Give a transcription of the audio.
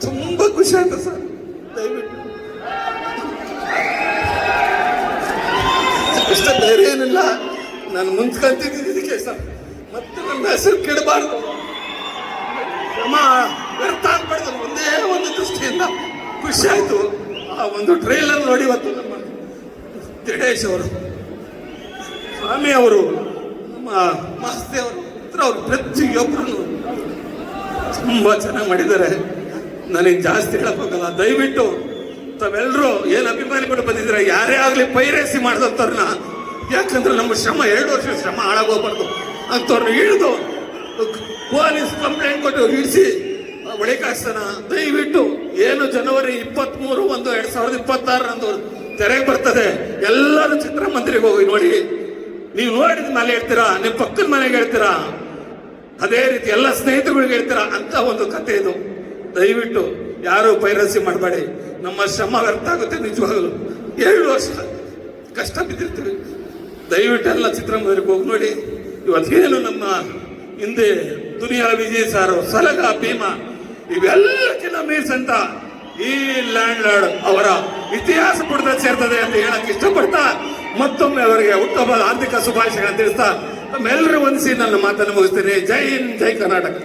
ತುಂಬಾ ಖುಷಿ ಆಯ್ತು ಸರ್. ದಯವಿಟ್ಟು. ಇಷ್ಟ ಬೇರೆ ಏನಿಲ್ಲ. ನಾನು ಮುಂದ್ಕಂತಿದ್ದೀನಿ ಇದಕ್ಕೆ ಸರ್. ಮತ್ತೆ ನನ್ನ ಹೆಸರು ಕೆಡಬಾರ್ದು. ಶ್ರಮ ವ್ಯರ್ಥ ಆಗ್ಬಾರ್ದು. ಒಂದೇ ಒಂದು ದೃಷ್ಟಿಯಿಂದ ಖುಷಿ ಆಯ್ತು. ಆ ಒಂದು ಟ್ರೈಲರ್ ನೋಡಿ ಇವತ್ತು ನಮ್ಮ ದಿಡೇಶ್ ಅವರು. ಸ್ವಾಮಿ ಅವರು ನಮ್ಮ ಮಾಸ್ತಿ ಅವರು ಅವರು ಪ್ರತಿಯೊಬ್ಬರು ತುಂಬಾ ಚೆನ್ನಾಗಿ ಮಾಡಿದ್ದಾರೆ. ನನಗೆ ಜಾಸ್ತಿ ಹೇಳಕ್ಕೋಗಲ್ಲ ದಯವಿಟ್ಟು ತಾವೆಲ್ಲರೂ ಏನು ಅಭಿಮಾನಿಗಳು ಬಂದಿದ್ರೆ ಯಾರೇ ಆಗಲಿ ಪೈರೇಸಿ ಮಾಡಿದಂಥವ್ರನ್ನ. ಯಾಕಂದ್ರೆ ನಮ್ಮ ಶ್ರಮ, ಎರಡು ವರ್ಷ ಶ್ರಮ ಹಾಳಾಗೋಗ್ಬಾರ್ದು. ಅಂಥವ್ರನ್ನ ಹಿಡಿದು ಪೊಲೀಸ್ ಕಂಪ್ಲೇಂಟ್ ಕೊಟ್ಟು ಹಿಡಿಸಿ ಒಳಕಾಗ್ತಾನ ದಯವಿಟ್ಟು ಏನು ಜನವರಿ ಇಪ್ಪತ್ತ್ಮೂರು ಒಂದು ಎರಡು ಸಾವಿರದ ಇಪ್ಪತ್ತಾರರಂದು ತೆರೆಗೆ ಬರ್ತದೆ. ಎಲ್ಲರೂ ಚಿತ್ರಮಂದಿರಿಗೆ ಹೋಗಿ ನೋಡಿ. ನೀವು ನೋಡಿದ ಮೇಲೆ ಹೇಳ್ತೀರಾ? ನಿಮ್ಮ ಪಕ್ಕದ ಮನೆಗೆ ಹೇಳ್ತೀರಾ? ಅದೇ ರೀತಿ ಎಲ್ಲ ಸ್ನೇಹಿತರುಗಳಿಗೆ ಹೇಳ್ತೀರಾ? ಅಂತ ಒಂದು ಕತೆ ಇದು. ದಯವಿಟ್ಟು ಯಾರು ಪೈರಸಿ ಮಾಡಬೇಡಿ. ನಮ್ಮ ಶ್ರಮ ವ್ಯರ್ಥ ಆಗುತ್ತೆ ನಿಜವಾಗಲು. ಎರಡು ವರ್ಷ ಕಷ್ಟ ಬಿದ್ದಿರ್ತೀವಿ. ದಯವಿಟ್ಟು ಎಲ್ಲ ಚಿತ್ರಮಂದಿರಕ್ಕೆ ಹೋಗಿ ನೋಡಿ. ಇವತ್ತೇನು ನಮ್ಮ ಹಿಂದೆ ದುನಿಯಾ ವಿಜಯ್ ಸಾರು, ಸಲಗ, ಭೀಮ, ಇವೆಲ್ಲಕ್ಕಿಂತ ಮೀರ್ಸಂತ ಈ ಲ್ಯಾಂಡ್ ಲಾರ್ಡ್ ಅವರ ಇತಿಹಾಸ ಪುಟದ ಸೇರ್ತದೆ ಅಂತ ಹೇಳಕ್ ಇಷ್ಟಪಡ್ತಾ ಮತ್ತೊಮ್ಮೆ ಅವರಿಗೆ ಉತ್ತಮ ಆರ್ಥಿಕ ಶುಭಾಶಯಗಳನ್ನು ತಿಳಿಸ್ತಾ ತಮ್ಮೆಲ್ಲರೂ ಒಂದಿಸಿ ನನ್ನ ಮಾತನ್ನು ಮುಗಿಸ್ತೇನೆ. ಜೈ ಹಿಂದ್, ಜೈ ಕರ್ನಾಟಕ.